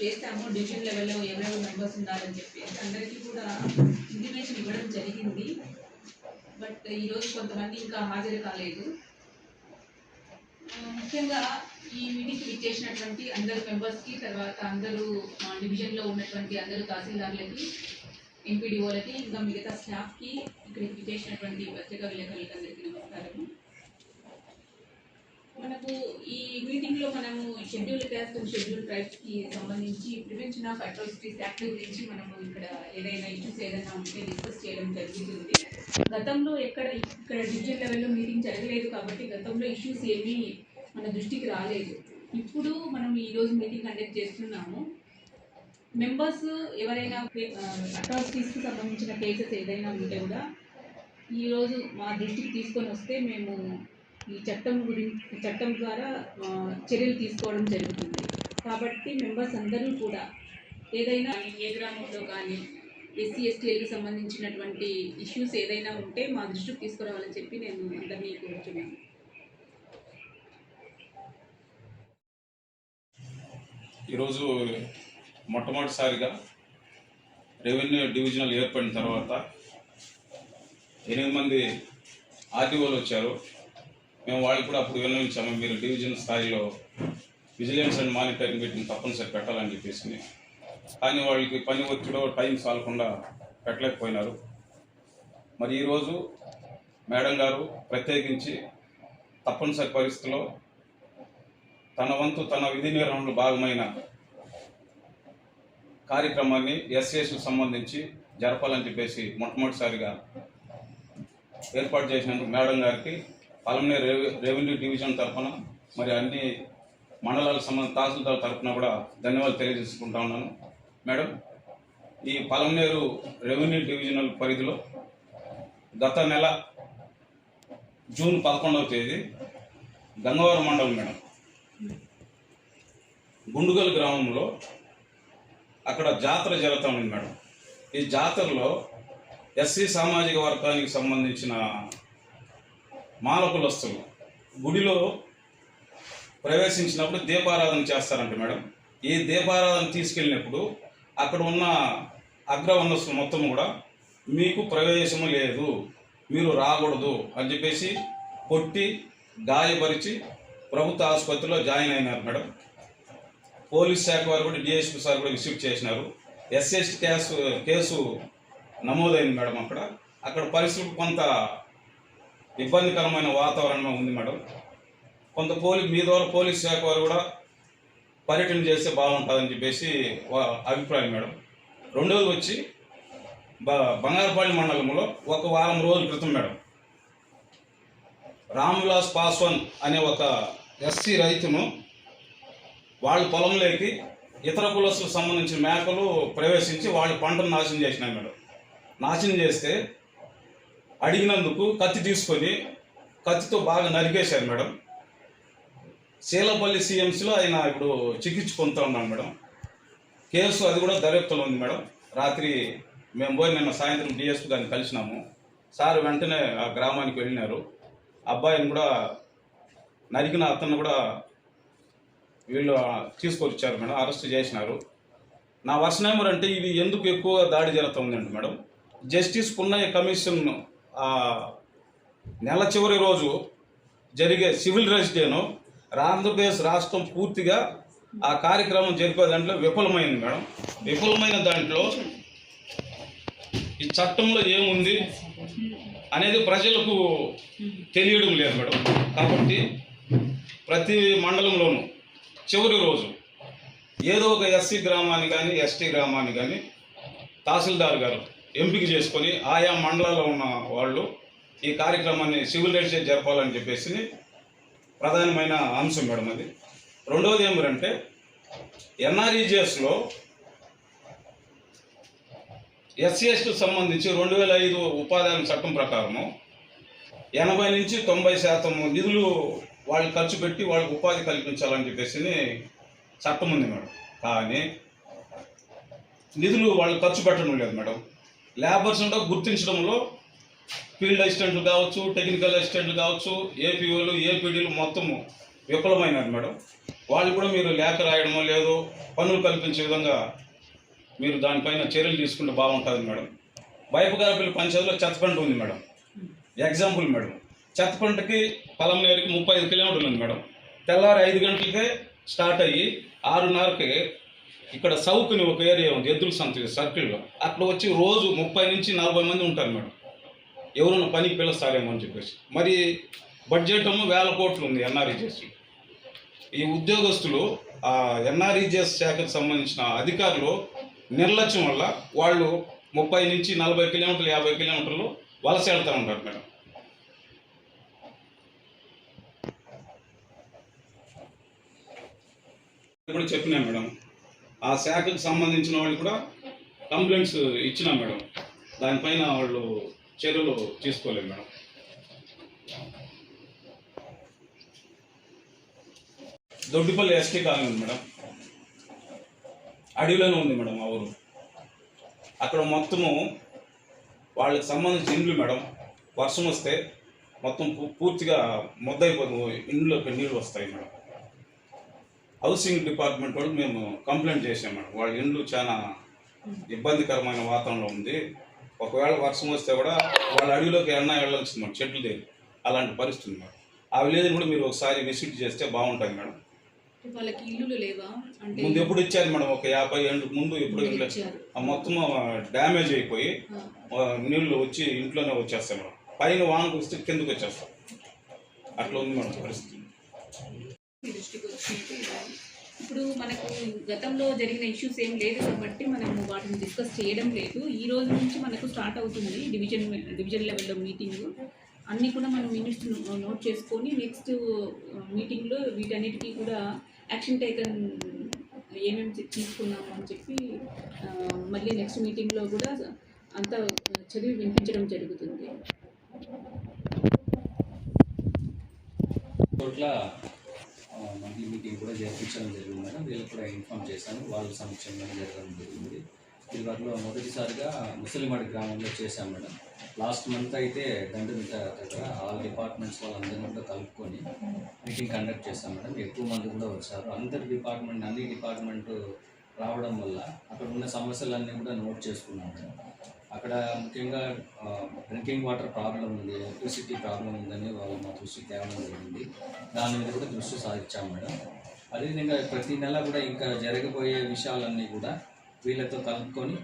చేస్తాము డివిజన్ లెవెల్లో ఎవరెవరు మెంబర్స్ ఉన్నారని చెప్పి. అందరికీ కూడా ఇంటిమేషన్ ఇవ్వడం జరిగింది. బట్ ఈరోజు కొంతమంది ఇంకా హాజరు కాలేదు. ముఖ్యంగా ఈ మీటింగ్కి విచ్చేసినటువంటి అందరు మెంబర్స్కి తర్వాత అందరూ మా డివిజన్లో ఉన్నటువంటి అందరూ తహసీల్దార్లకి ఎంపీడీఓలకి ఇంకా మిగతా స్టాఫ్కి ఇక్కడికి విచ్చేసినటువంటి పత్రికా విలేకరులకి అందరికీ నమస్కారం మనకు ఈ మీటింగ్లో మనము షెడ్యూల్ క్యాస్ట్ అండ్ షెడ్యూల్ ట్రైబ్స్కి సంబంధించి ప్రివెన్షన్ ఆఫ్ అట్రాసిటీస్ యాక్ట్ గురించి మనము ఇక్కడ ఏదైనా ఇష్యూస్ ఏదైనా ఉంటే డిస్కస్ చేయడం జరుగుతుంది. గతంలో ఎక్కడ ఇక్కడ డివిజన్ లెవెల్లో మీటింగ్ జరగలేదు కాబట్టి గతంలో ఇష్యూస్ ఏమీ మన దృష్టికి రాలేదు. ఇప్పుడు మనం ఈ రోజు మీటింగ్ కండక్ట్ చేస్తున్నాము. మెంబర్స్ ఎవరైనా అట్రాసిటీస్కి సంబంధించిన కేసెస్ ఏదైనా ఉంటే కూడా ఈరోజు మా దృష్టికి తీసుకొని వస్తే మేము ఈ చట్టం గురించి చట్టం ద్వారా చర్యలు తీసుకోవడం జరుగుతుంది. కాబట్టి మెంబర్స్ అందరూ కూడా ఏదైనా ఏ గ్రామంలో కానీ ఎస్సీ ఎస్టీలకు సంబంధించినటువంటి ఇష్యూస్ ఏదైనా ఉంటే మా దృష్టికి తీసుకురావాలని చెప్పి నేను అందరినీ కోరుతున్నాను ఈరోజు మొట్టమొదటిసారిగా రెవెన్యూ డివిజనల్ ఏర్పడిన తర్వాత ఎనిమిది మంది ఆర్టీఓలు వచ్చారు. మేము వాళ్ళకి కూడా అప్పుడు విన్నవించాము మీరు డివిజన్ స్థాయిలో విజిలెన్స్ అండ్ మానిటరింగ్ మీటింగ్ తప్పనిసరి పెట్టాలని చెప్పేసి. కానీ వాళ్ళకి పని ఒత్తిడో టైం సాలకుండా పెట్టలేకపోయినారు. మరి ఈరోజు మేడం గారు ప్రత్యేకించి తప్పనిసరి పరిస్థితుల్లో తన వంతు తన విధి నిర్వహణలో భాగమైన కార్యక్రమాన్ని ఎస్సీఎస్కు సంబంధించి జరపాలని చెప్పేసి మొట్టమొదటిసారిగా ఏర్పాటు చేసినందుకు మేడం గారికి పలమనే రెవెన్యూ డివిజన్ తరఫున మరి అన్ని మండలాలకు సంబంధించిన తహసీల్దార్ తరఫున కూడా ధన్యవాదాలు తెలియజేసుకుంటా ఉన్నాను. మేడం ఈ పలమనేరు రెవెన్యూ డివిజనల్ పరిధిలో గత నెల జూన్ పదకొండవ తేదీ గంగవరం మండలం మేడం. గుండుగల్ గ్రామంలో అక్కడ జాతర జరుగుతూ ఉంది మేడం. ఈ జాతరలో ఎస్సీ సామాజిక వర్గానికి సంబంధించిన మాలకులస్తులు. గుడిలో ప్రవేశించినప్పుడు దీపారాధన చేస్తారంట మేడం. ఈ దీపారాధన తీసుకెళ్ళినప్పుడు అక్కడ ఉన్న అగ్రవర్ణస్తులు మొత్తం కూడా మీకు ప్రవేశము లేదు మీరు రాకూడదు అని చెప్పేసి కొట్టి గాయపరిచి ప్రభుత్వ ఆసుపత్రిలో జాయిన్ అయినారు మేడం. పోలీస్ శాఖ వారు కూడా డిఎస్పీ సార్ కూడా విజిట్ చేసినారు. ఎస్ఎస్టీ కేసు కేసు నమోదైంది మేడం అక్కడ. అక్కడ పరిస్థితులు కొంత ఇబ్బందికరమైన వాతావరణం ఉంది మేడం. కొంత పోలీ మీ ద్వారా పోలీస్ శాఖ వారు కూడా పర్యటన చేస్తే బాగుంటుందని చెప్పేసి వా- అభిప్రాయం మేడం. రెండవది వచ్చి బ బంగారపల్లి మండలంలో ఒక వారం రోజుల క్రితం మేడం. రామ్విలాస్ పాస్వాన్ అనే ఒక ఎస్సీ రైతును వాళ్ళ పొలంలోకి ఇతర కులస్తులకు సంబంధించిన మేకలు ప్రవేశించి వాళ్ళ పంటను నాశనం చేసినాయి మేడం. నాశనం చేస్తే అడిగినందుకు కత్తి తీసుకొని కత్తితో బాగా నరికేశారు మేడం. శీలపల్లి సీఎంసీలో ఆయన ఇప్పుడు చికిత్స పొందుతా ఉన్నాను మేడం. కేసు అది కూడా దర్యాప్తులో ఉంది మేడం. రాత్రి మేము పోయి నిన్న సాయంత్రం డిఎస్పీ గారిని కలిసినాము. సార్ వెంటనే ఆ గ్రామానికి వెళ్ళినారు. అబ్బాయిని కూడా నరికిన అతను కూడా వీళ్ళు తీసుకొచ్చారు మేడం అరెస్ట్ చేసినారు. నా వర్షం అంటే ఇది ఎందుకు ఎక్కువ దాడి జరుగుతుందండి మేడం. జస్టిస్ పున్నయ్య కమిషన్ నెల చివరి రోజు జరిగే సివిల్ రైట్స్ డేను ఆంధ్రప్రదేశ్ రాష్ట్రం పూర్తిగా ఆ కార్యక్రమం జరిపే దాంట్లో విఫలమైంది మేడం. విఫలమైన దాంట్లో ఈ చట్టంలో ఏముంది అనేది ప్రజలకు తెలియడం లేదు మేడం. కాబట్టి ప్రతి మండలంలోనూ చివరి రోజు ఏదో ఒక ఎస్సీ గ్రామాన్ని కానీ ఎస్టీ గ్రామాన్ని కానీ తహసీల్దార్ గారు ఎంపిక చేసుకొని ఆయా మండలాల్లో ఉన్న వాళ్ళు ఈ కార్యక్రమాన్ని సివిల్ రైట్స్ జరపాలని చెప్పేసి ప్రధానమైన అంశం మేడం అది. రెండవది ఏమిటంటే ఎన్ఆర్ఈజిఎస్లో ఎస్సీఎస్కి సంబంధించి రెండు వేల ఐదు ఉపాధి చట్టం ప్రకారము ఎనభై నుంచి తొంభై శాతం నిధులు వాళ్ళు ఖర్చు పెట్టి వాళ్ళకి ఉపాధి కల్పించాలని చెప్పేసి చట్టం ఉంది మేడం. కానీ నిధులు వాళ్ళు ఖర్చు పెట్టడం లేదు మేడం. లేబర్స్ ఉంటే గుర్తించడంలో ఫీల్డ్ అసిస్టెంట్లు కావచ్చు టెక్నికల్ అసిస్టెంట్లు కావచ్చు ఏపీఓలు ఏపీడీలు మొత్తము విఫలమైనారు మేడం. వాళ్ళు కూడా మీరు లేఖ రాయడమో లేదో పనులు కల్పించే విధంగా మీరు దానిపైన చర్యలు తీసుకుంటే బాగుంటుంది మేడం. బయపగారపల్లి పంచాయతీలో చెత్తపంట ఉంది మేడం. Example madam. చెత్తపంటకి పలంనేరుకి ముప్పై ఐదు కిలోమీటర్లు ఉంది మేడం. తెల్లారి ఐదు గంటలకే స్టార్ట్ అయ్యి ఆరున్నరకి ఇక్కడ సౌకుని ఒక ఏరియా ఉంది ఎద్దుల సంత సర్కిల్లో అట్లా వచ్చి రోజు ముప్పై నుంచి నలభై మంది ఉంటారు మేడం. ఎవరైనా పనికి పిలుస్తారేమో అని చెప్పేసి. మరి బడ్జెట్ ఏమో వేల కోట్లు ఉంది ఎన్ఆర్ఈజెస్ ఈ ఉద్యోగస్తులు ఆ ఎన్ఆర్ఈజెస్ శాఖకు సంబంధించిన అధికారులు నిర్లక్ష్యం వల్ల వాళ్ళు ముప్పై నుంచి నలభై కిలోమీటర్లు యాభై కిలోమీటర్లు వలస వెళ్తూ ఉంటారు మేడం. ఇప్పుడు చెప్పినా మేడం ఆ శాఖకు సంబంధించిన వాళ్ళు కూడా కంప్లైంట్స్ ఇచ్చినా మేడం. దానిపైన వాళ్ళు చర్యలు తీసుకోలేదు మేడం. దొడ్డిపల్లి ఎస్టీ కాలనీ ఉంది మేడం. అడవిలోనే ఉంది మేడం ఆ ఊరు. అక్కడ మొత్తము వాళ్ళకి సంబంధించిన ఇండ్లు మేడం. వర్షం వస్తే మొత్తం పూర్తిగా మొద్దయిపోతుంది. ఇండ్లోకి నీళ్ళు వస్తాయి మేడం. హౌసింగ్ డిపార్ట్మెంట్ వాళ్ళు మేము కంప్లైంట్ చేసాం మేడం. వాళ్ళ ఇండ్లు చాలా ఇబ్బందికరమైన వాతావరణంలో ఉంది. ఒకవేళ వర్షం వస్తే కూడా వాళ్ళ అడవిలోకి ఎన్న వెళ్ళాల్సింది మేడం చెట్లు దేని అలాంటి పరిస్థితి మేడం. ఆ విలేజ్ కూడా మీరు ఒకసారి విజిట్ చేస్తే బాగుంటుంది మేడం. వాళ్ళకి ఇల్లులు లేవా? అంటే ముందు ఎప్పుడు ఇచ్చారు మేడం? ఒక యాభై ఏళ్ళ ముందు ఎప్పుడు మొత్తం డ్యామేజ్ అయిపోయి నీళ్ళు వచ్చి ఇంట్లోనే వచ్చేస్తాయి మేడం. పైన వానకు వస్తే కిందకు వచ్చేస్తాం అట్లా ఉంది మేడం పరిస్థితి. మీ దృష్టికి వచ్చినట్టు ఇవ్వాలి. ఇప్పుడు మనకు గతంలో జరిగిన ఇష్యూస్ ఏం లేదు కాబట్టి మనం వాటిని డిస్కస్ చేయడం లేదు. ఈ రోజు నుంచి మనకు స్టార్ట్ అవుతుంది డివిజన్ డివిజన్ లెవెల్లో మీటింగ్ అన్నీ కూడా మనం మినిట్స్ నోట్ చేసుకొని నెక్స్ట్ మీటింగ్లో uh, వీటన్నిటికీ కూడా యాక్షన్ టేకన్ ఏమేమి తీసుకున్నాము అని చెప్పి uh, మళ్ళీ నెక్స్ట్ మీటింగ్లో కూడా అంత చదివి వినిపించడం జరుగుతుంది. మంత్లీ మీటింగ్ కూడా జరిపించడం జరిగింది మేడం. వీళ్ళకి కూడా ఇన్ఫామ్ చేశాను. వాళ్ళ సమక్షంలో జరగడం జరిగింది. వీళ్ళలో మొదటిసారిగా ముసలిమాడి గ్రామంలో చేశాం మేడం. లాస్ట్ మంత్ అయితే దండమిట దగ్గర ఆల్ డిపార్ట్మెంట్స్ వాళ్ళందరినీ కూడా కలుపుకొని మీటింగ్ కండక్ట్ చేశాం మేడం. ఎక్కువ మంది కూడా వచ్చారు. అందరి డిపార్ట్మెంట్ అన్ని డిపార్ట్మెంట్ రావడం వల్ల అక్కడ ఉన్న సమస్యలన్నీ కూడా నోట్ చేసుకున్నాం మేడం. అక్కడ ముఖ్యంగా డ్రింకింగ్ వాటర్ ప్రాబ్లం ఉంది ఎలక్ట్రిసిటీ ప్రాబ్లం ఉందని వాళ్ళు మా దృష్టి తేవడం జరిగింది. దాని మీద కూడా దృష్టి సాధించాం మేడం. అదేవిధంగా ప్రతి నెల కూడా ఇంకా జరగబోయే విషయాలన్నీ కూడా వీళ్ళతో కలుపుకొని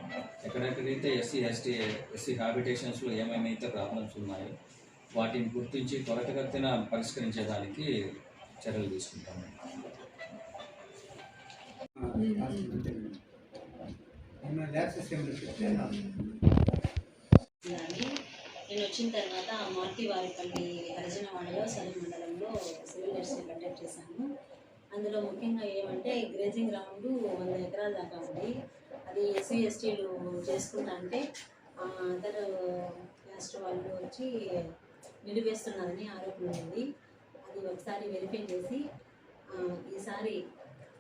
ఎక్కడెక్కడైతే ఎస్సీ ఎస్టీ ఎస్సీ హ్యాబిటేషన్స్లో ఏమేమైతే ప్రాబ్లమ్స్ ఉన్నాయో వాటిని గుర్తించి త్వరతగతిన పరిష్కరించేదానికి చర్యలు తీసుకుంటాం మేడం. ఉందని నేను వచ్చిన తర్వాత మార్తి వారిపల్లి హరిజనవాడలో సలి మండలంలో సివిల్ వర్క్స్ కండక్ట్ చేశాను. అందులో ముఖ్యంగా ఏమంటే గ్రేజింగ్ గ్రౌండ్ వంద ఎకరాల దాకా ఉంది. అది ఎస్సీ ఎస్టీలు చేసుకుంటా అంటే అదర్ క్యాస్ట్ వాళ్ళు వచ్చి నిలిపేస్తున్నారని ఆరోపణ ఉంది. అది ఒకసారి వెరిఫై చేసి ఈసారి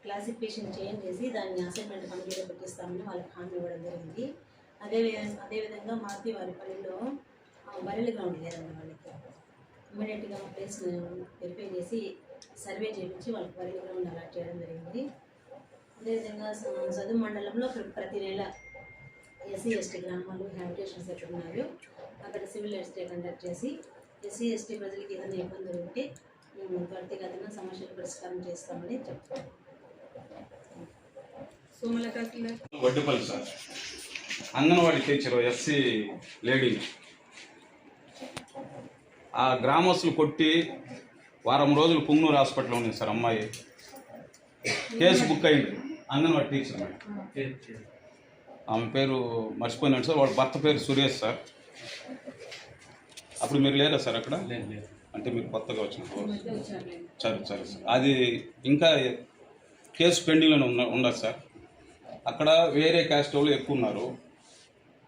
క్లాసిఫికేషన్ చేంజ్ చేసి దాన్ని అసైన్మెంట్ కంప్లీట్ పెట్టిస్తామని వాళ్ళకి హామీ ఇవ్వడం జరిగింది. అదే అదేవిధంగా మారుతి వారి పల్లెలో బరెల గ్రౌండ్ లేదండి వాళ్ళకి. ఇమీడియట్గా ప్లేస్ వెరిఫై చేసి సర్వే చేయించి వాళ్ళకి బరెల గ్రౌండ్ అలాట్ చేయడం జరిగింది. అదేవిధంగా చదువు మండలంలో ప్ర- ప్రతి నెల ఎస్సీ ఎస్టీ గ్రామాలు హ్యాబిటేషన్స్ ఎక్కడ ఉన్నాయో అక్కడ సివిల్ ఎస్టీ కండక్ట్ చేసి ఎస్సీ ఎస్టీ ప్రజలకి ఏదైనా ఇబ్బందులు ఉంటే మేము త్వరితగతిన సమస్యలు పరిష్కారం చేస్తామని చెప్తాం. Somalatha anganwadi teacher SC lady. ఆ గ్రామస్తులు కొట్టి వారం రోజులు పుంగనూరు హాస్పిటల్లో ఉంది సార్ అమ్మాయి. కేసు బుక్ అయింది. అంగన్వాడీ టీచర్ ఆమె పేరు మర్చిపోయినాడు సార్ వాళ్ళ భర్త పేరు సురేష్ సార్. అప్పుడు మీరు లేరా సార్ అక్కడ? అంటే మీరు కొత్తగా వచ్చిన సరే సరే సార్. అది ఇంకా కేసు పెండింగ్లోనే ఉన్న ఉండదు సార్. అక్కడ వేరే క్యాస్ట్ వాళ్ళు ఎక్కువ ఉన్నారు.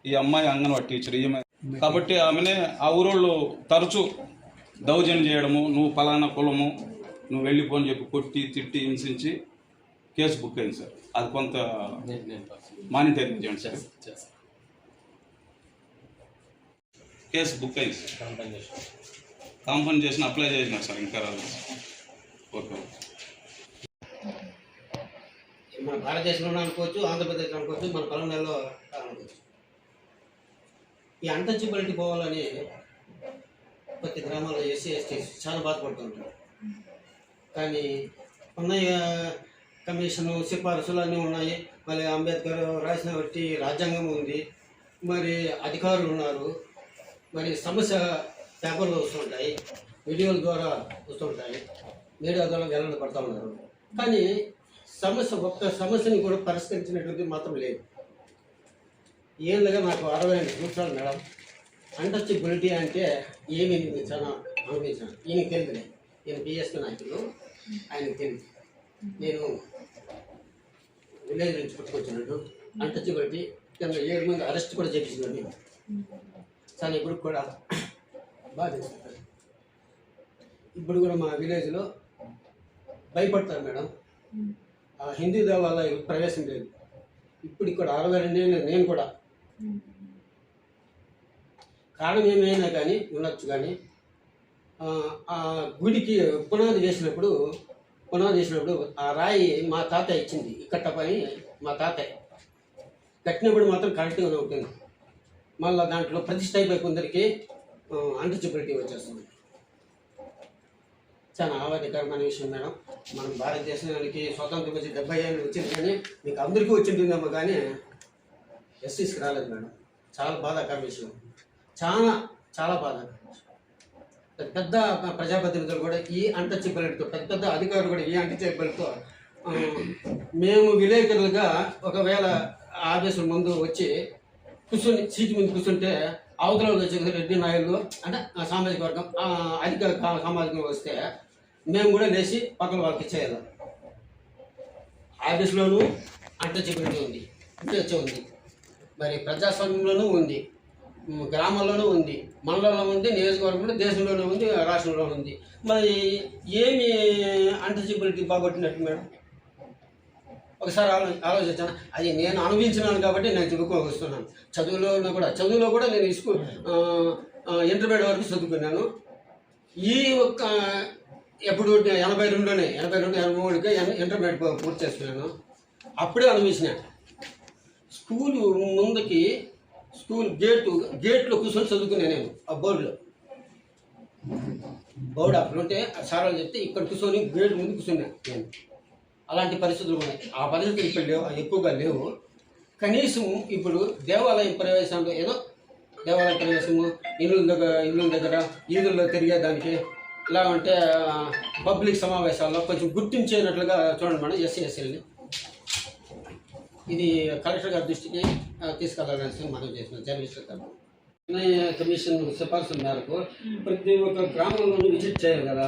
ఈ అమ్మాయి అంగన్వాడి టీచర్ ఈమె. కాబట్టి ఆమెనే ఆ ఊరోళ్ళు తరచూ దౌర్జన్యం చేయడము నువ్వు పలానా కులము నువ్వు వెళ్ళిపోని చెప్పి కొట్టి తిట్టి హింసించి కేసు బుక్ అయింది సార్. అది కొంత మానిటరింగ్ చేయండి సార్. కేసు బుక్ అయింది సార్. కాంపన్సేషన్ అప్లై చేసిన సార్ ఇంకా రాలేదు ఓకే మన భారతదేశంలో అనుకోవచ్చు ఆంధ్రప్రదేశ్లో అనుకోవచ్చు మన పొలంలో అనుకోవచ్చు. ఈ అన్టచబిలిటీ పోవాలని ప్రతి గ్రామాల్లో ఎస్సీ ఎస్టీ చాలా బాధపడుతుంటారు. కానీ ఉన్నాయి కమిషను సిఫార్సులు అన్నీ ఉన్నాయి. మళ్ళీ అంబేద్కర్ రాసిన బట్టి రాజ్యాంగం ఉంది. మరి అధికారులు ఉన్నారు. మరి సమస్య పేపర్లు వస్తుంటాయి. వీడియోల ద్వారా వస్తుంటాయి. మీడియా ద్వారా వెల్లడి పడతా ఉన్నారు. కానీ సమస్య ఒక్క సమస్యని కూడా పరిష్కరించినటువంటి మాత్రం లేదు. ఏళ్ళుగా నాకు అరవై ఐదు సంవత్సరాలు మేడం. అన్టచబిలిటీ అంటే ఏమి చాలా అనుభవించాను ఈయనకి తెలియదులే ఈయన బిఎస్పీ నాయకులు ఆయనకు తెలియదు నేను విలేజ్ నుంచి పుట్టుకొచ్చినట్టు. అన్టచబిలిటీ కింద ఏడు మంది అరెస్ట్ కూడా చేపించినాడు నేను చాలా ఇప్పుడు కూడా బాగా ఇప్పుడు కూడా మా విలేజ్లో భయపడతారు మేడం. ఆ హిందూ దేవాలయం ప్రవేశం లేదు. ఇప్పుడు ఇక్కడ అరవై రెండేళ్ళు నేను కూడా కారణం ఏమైనా కానీ ఉండొచ్చు కానీ ఆ, గుడికి పునాది వేసినప్పుడు పునాది వేసినప్పుడు ఆ రాయి మా తాతయ్య ఇచ్చింది ఇక్కట్ట పని మా తాతయ్య కట్టినప్పుడు మాత్రం కరెక్ట్గానే ఉంటుంది. మళ్ళీ దాంట్లో ప్రతిష్ట అయిపోయి కొందరికి అంటచబిలిటీ వచ్చేస్తుంది. చాలా ఆవాదికరమైన విషయం మేడం. మనం భారతదేశానికి స్వతంత్రం వచ్చి డెబ్బై ఏళ్ళు వచ్చింది కానీ మీకు అందరికీ వచ్చింటుందేమో కానీ ఎస్సీస్కి రాలేదు మేడం. చాలా బాధాకర విషయం చాలా చాలా బాధాకర విషయం. పెద్ద పెద్ద ప్రజాప్రతినిధులు కూడా ఈ అంటచిబ్బలతో పెద్ద పెద్ద అధికారులు కూడా ఈ అంటచిబ్బలతో మేము విలేకరులుగా ఒకవేళ ఆఫీసుల ముందు వచ్చి కూర్చొని సీటు మీద కూర్చుంటే అవతల వచ్చిన రెడ్డి నాయుడు అంటే సామాజిక వర్గం అధికార సామాజికంగా సామాజిక వస్తే మేము కూడా లేచి పక్కన వాళ్ళకి ఇచ్చేయాలి. ఆఫీస్లోనూ అంటచిబిలిటీ ఉంది. ఇంటి ఉంది. మరి ప్రజాస్వామ్యంలోనూ ఉంది. గ్రామంలోనూ గ్రామాల్లోనూ ఉంది. మండలంలో ఉంది నియోజకవర్గంలో దేశంలోనూ ఉంది రాష్ట్రంలో ఉంది. మరి ఏమి అంటచిబిలిటీ బాగొట్టినట్టు మేడం? ఒకసారి ఆలో ఆలోచించాను అది నేను అనుభవించినాను కాబట్టి నేను చెప్పుకోగలుస్తున్నాను వస్తున్నాను చదువులో కూడా చదువులో కూడా నేను స్కూల్ ఇంటర్మీడియట్ వరకు చదువుకున్నాను. ఈ ఒక్క ఎప్పుడు ఎనభై రెండులోనే ఎనభై రెండు ఎనభై మూడుకే ఇంటర్మీడియట్ పూర్తి చేసుకున్నాను. అప్పుడే అనుభవించిన. స్కూలు ముందుకి స్కూల్ గేటు గేట్లో కూర్చొని చదువుకునే నేను ఆ బోర్డులో. బోర్డు అప్పుడు ఉంటే సార్ చెప్తే ఇక్కడ కూర్చొని గేట్ ముందు కూర్చున్నా నేను. అలాంటి పరిస్థితులు ఉన్నాయి. ఆ పరిస్థితులు ఇప్పుడు లేవు ఎక్కువగా లేవు. కనీసం ఇప్పుడు దేవాలయం ప్రవేశంలో ఏదో దేవాలయ ప్రవేశము ఇల్లు దగ్గర ఇల్లు దగ్గర ఈదుల్లో తిరిగేదానికి ఇలా అంటే పబ్లిక్ సమావేశాల్లో కొంచెం గుర్తించేనట్లుగా చూడండి మేడం ఎస్సీ ఎస్ఎల్ని ఇది కలెక్టర్ గారి దృష్టికి ఆ, తీసుకెళ్ళాలని మనం చేసిన జర్నలిస్ట్ గారు. కమిషన్ సిఫార్సుల మేరకు ప్రతి ఒక్క గ్రామంలోనూ విజిట్ చేయాలి కదా?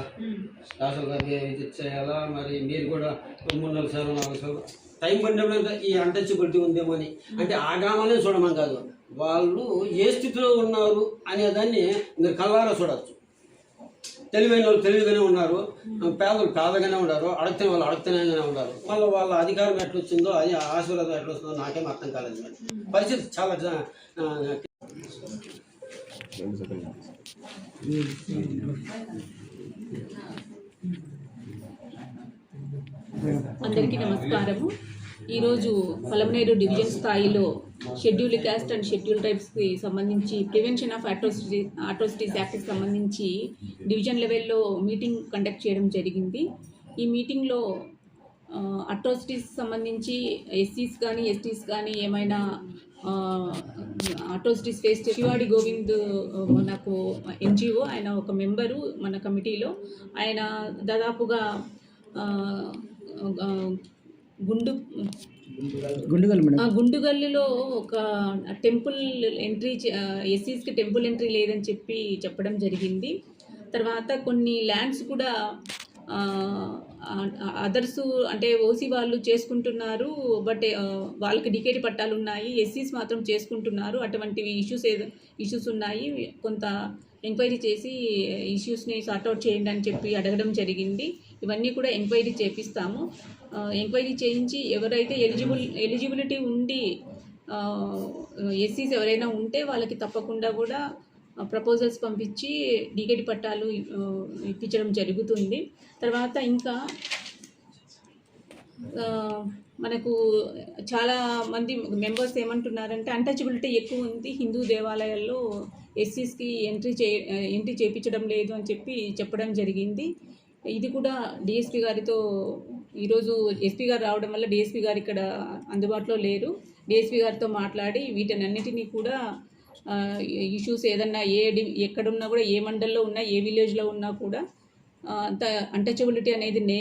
రాష్ట్ర గారికి విజిట్ చేయాలా? మరి మీరు కూడా మూడు నాలుగు సార్లు నాలుగు సార్లు. టైం పడినప్పుడు ఈ అన్టచబిలిటీ ఉందేమో అని అంటే ఆ గ్రామాలనే చూడమని కాదు. వాళ్ళు ఏ స్థితిలో ఉన్నారు అనేదాన్ని మీరు కళ్ళారా చూడవచ్చు తెలివైన వాళ్ళు తెలివిగానే ఉన్నారు. పేదలు పేదగానే ఉన్నారు. అడగతే వాళ్ళు అడగతేనే ఉన్నారు. మళ్ళీ వాళ్ళ అధికారం ఎట్లా వచ్చిందో అది ఆశీర్వాదం ఎట్లా వస్తుందో నాకేం అర్థం కాలేదు పరిస్థితి చాలా అందరికీ నమస్కారము. ఈరోజు పలమనేరు డివిజన్ స్థాయిలో షెడ్యూల్ క్యాస్ట్ అండ్ షెడ్యూల్ టైప్స్కి సంబంధించి ప్రివెన్షన్ ఆఫ్ అట్రోసిటీ అట్రోసిటీస్ యాక్ట్కి సంబంధించి డివిజన్ లెవెల్లో మీటింగ్ కండక్ట్ చేయడం జరిగింది. ఈ మీటింగ్లో అట్రోసిటీస్ సంబంధించి ఎస్సీస్ కానీ ఎస్టీస్ కానీ ఏమైనా అట్రోసిటీస్ ఫేస్ శివాడి గోవింద్ మనకు ఎన్జిఓ ఆయన ఒక మెంబరు మన కమిటీలో. ఆయన దాదాపుగా గుండు గుండుగల్ మేడం. ఆ గుండుగల్లులో ఒక టెంపుల్ ఎంట్రీ ఎస్సీస్కి టెంపుల్ ఎంట్రీ లేదని చెప్పి చెప్పడం జరిగింది. తర్వాత కొన్ని ల్యాండ్స్ కూడా అదర్స్ అంటే ఓసీ వాళ్ళు చేసుకుంటున్నారు బట్ వాళ్ళకి డికేటి పట్టాలు ఉన్నాయి. ఎస్సీస్ మాత్రం చేసుకుంటున్నారు. అటువంటివి ఇష్యూస్ ఏదో ఇష్యూస్ ఉన్నాయి. కొంత ఎంక్వైరీ చేసి ఇష్యూస్ని సార్ట్అవుట్ చేయండి అని చెప్పి అడగడం జరిగింది. ఇవన్నీ కూడా ఎంక్వైరీ చేపిస్తాము. ఎంక్వైరీ చేయించి ఎవరైతే ఎలిజిబుల్ ఎలిజిబిలిటీ ఉండి ఎస్సీస్ ఎవరైనా ఉంటే వాళ్ళకి తప్పకుండా కూడా ప్రపోజల్స్ పంపించి డిగేటి పట్టాలు ఇప్పించడం జరుగుతుంది. తర్వాత ఇంకా మనకు చాలా మంది మెంబర్స్ ఏమంటున్నారంటే అన్టచబిలిటీ ఎక్కువ ఉంది హిందూ దేవాలయాల్లో ఎస్సీస్కి ఎంట్రీ చే ఎంట్రీ చేయించడం లేదు అని చెప్పి చెప్పడం జరిగింది. ఇది కూడా డిఎస్పి గారితో ఈరోజు ఎస్పీ గారు రావడం వల్ల డిఎస్పీ గారు ఇక్కడ అందుబాటులో లేరు. డిఎస్పీ గారితో మాట్లాడి వీటన్నిటినీ కూడా ఇష్యూస్ ఏదన్నా ఏ డి- ఎక్కడున్నా కూడా ఏ మండల్లో ఉన్నా ఏ విలేజ్లో ఉన్నా కూడా అంత అన్టచబిలిటీ అనేది నే